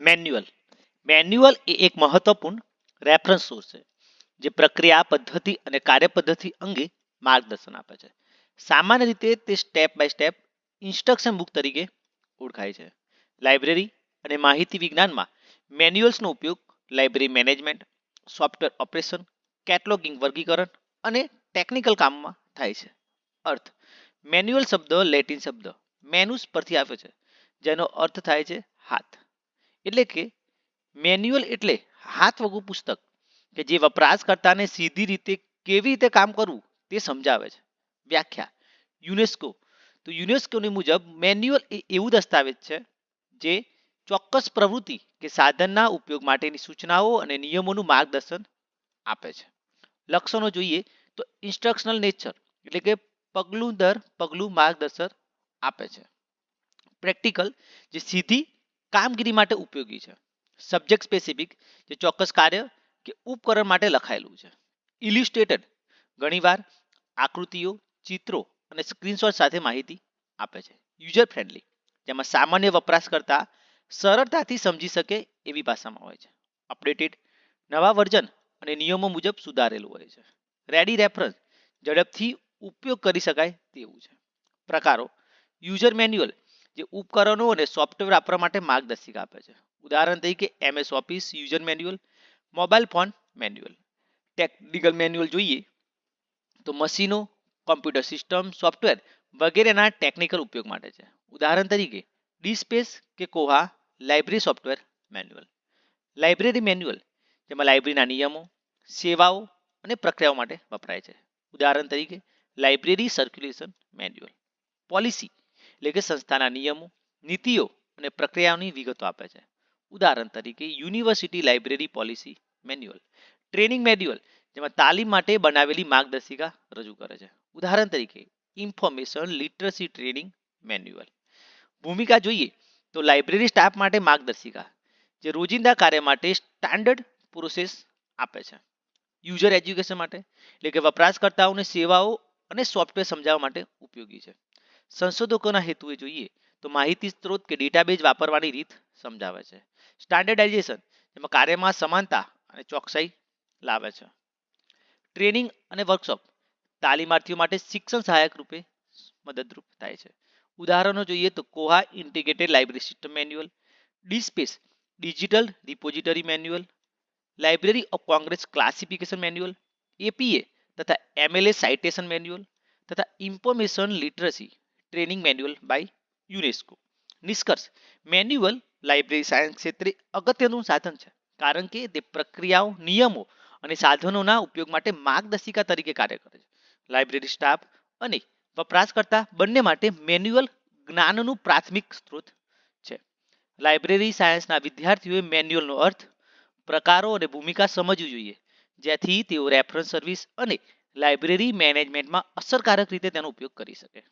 Manual manual એ એક મહત્વપૂર્ણ reference source છે, જે પ્રક્રિયા, પદ્ધતિ અને કાર્યપદ્ધતિ અંગે માર્ગદર્શન આપે છે. સામાન્ય રીતે તે step by step instruction book તરીકે ઓળખાય છે. લાઇબ્રેરી અને માહિતી વિજ્ઞાનમાં મેન્યુઅલ્સનો ઉપયોગ library management software operation cataloguing વર્ગીકરણ અને ટેકનિકલ કામમાં થાય છે. અર્થ મેન્યુઅલ શબ્દ લેટિન શબ્દ મેનુસ પરથી આવ્યો છે, જેનો અર્થ થાય છે હાથ. એટલે કે મેન્યુઅલ એટલે હાથ વગું પુસ્તક, કે જે વપરાશકર્તાને સીધી રીતે કેવી રીતે કામ કરવું તે સમજાવે છે. વ્યાખ્યા. યુનેસ્કો. તો યુનેસ્કોની મુજબ મેન્યુઅલ એ એવું દસ્તાવેજ છે જે ચોક્કસ પ્રવૃત્તિ કે સાધનના ઉપયોગ માટેની સૂચનાઓ અને નિયમોનું માર્ગદર્શન આપે છે. લક્ષણો જોઈએ તો ઇન્સ્ટ્રક્શનલ નેચર એટલે કે પગલું દર, પગલું માર્ગદર્શન આપે છે. પ્રેક્ટિકલ જે સીધી કામગીરી માટે ઉપયોગી છે. સબ્જેક્ટ સ્પેસિફિક જે ચોક્કસ કાર્ય કે ઉપકરણ માટે લખાયેલું છે. ઇલિસ્ટ્રેટેડ ઘણીવાર આકૃતિઓ, ચિત્રો અને સ્ક્રીનશોટ સાથે માહિતી આપે છે. યુઝર ફ્રેન્ડલી જેમાં સામાન્ય વપરાશકર્તા સરળતાથી સમજી શકે એવી ભાષામાં હોય છે. અપડેટેડ નવા વર્ઝન અને નિયમો મુજબ સુધારેલું હોય છે. રેડી રેફરન્સ ઝડપથી ઉપયોગ કરી શકાય તેવું છે. પ્રકારો યુઝર મેન્યુઅલ જે ઉપકરણો અને સોફ્ટવેર વાપરવા માટે માર્ગદર્શિકા આપે છે. ઉદાહરણ તરીકે MS office user manual mobile phone manual technical manual જોઈએ તો મશીનો કોમ્પ્યુટર સિસ્ટમ સોફ્ટવેર વગેરેના ટેકનિકલ ઉપયોગ માટે છે. ઉદાહરણ તરીકે ડીસ્પેસ કે Koha library software manual library manual જેમાં લાઇબ્રેરીના નિયમો, સેવાઓ અને પ્રક્રિયાઓ માટે વપરાય છે. ઉદાહરણ તરીકે લાઇબ્રેરી સર્ક્યુલેશન મેન્યુઅલ પોલિસી એટલે કે સંસ્થાના નિયમો, નીતિઓ અને પ્રક્રિયાઓની વિગતો આપે છે. ઉદાહરણ તરીકે, university library policy manual, training manual, જેમાં તાલીમ માટે બનાવેલી માર્ગદર્શિકા રજૂ કરે છે. ઉદાહરણ તરીકે, ઇન્ફોર્મેશન લિટરસી ટ્રેનિંગ મેન્યુઅલ. ભૂમિકા જોઈએ તો લાઇબ્રેરી સ્ટાફ માટે માર્ગદર્શિકા, જે રોજિંદા કાર્ય માટે સ્ટાન્ડર્ડ પ્રોસેસ આપે છે. યુઝર એજ્યુકેશન માટે, એટલે કે વપરાશકર્તાઓને સેવાઓ અને સોફ્ટવેર સમજાવવા માટે ઉપયોગી છે. સંશોધકોના હેતુએ જોઈએ તો માહિતી સ્ત્રોત કે ડેટાબેઝ વાપરવાની રીત સમજાવે છે. સ્ટાન્ડર્ડાઇઝેશન જેમાં કાર્યમાં સમાનતા અને ચોકસાઈ લાવે છે. ટ્રેનિંગ અને વર્કશોપ તાલીમાર્થીઓ માટે શિક્ષણ સહાયક રૂપે મદદરૂપ થાય છે. ઉદાહરણો જોઈએ તો Koha integrated library system manual DSpace digital repository manual library of Congress classification manual APA તથા એમએલએ સાઇટેશન મેન્યુઅલ તથા information literacy training manual by UNESCO નિષ્કર્ષ મેન્યુઅલ લાઇબ્રેરી સાયન્સ ક્ષેત્રે અગત્યનું સાધન છે, કારણ કે તે પ્રક્રિયાઓ, નિયમો અને સાધનોના ઉપયોગ માટે માર્ગદર્શિકા તરીકે કાર્ય કરે છે. લાઇબ્રેરી સ્ટાફ અને વપરાશકર્તા બંને માટે મેન્યુઅલ જ્ઞાનનું પ્રાથમિક સ્ત્રોત છે. લાઇબ્રેરી સાયન્સના વિદ્યાર્થીઓએ મેન્યુઅલનો અર્થ, પ્રકારો અને ભૂમિકા સમજવી જોઈએ, જેથી તેઓ રેફરન્સ સર્વિસ અને લાઇબ્રેરી મેનેજમેન્ટમાં અસરકારક રીતે તેનો ઉપયોગ કરી શકે.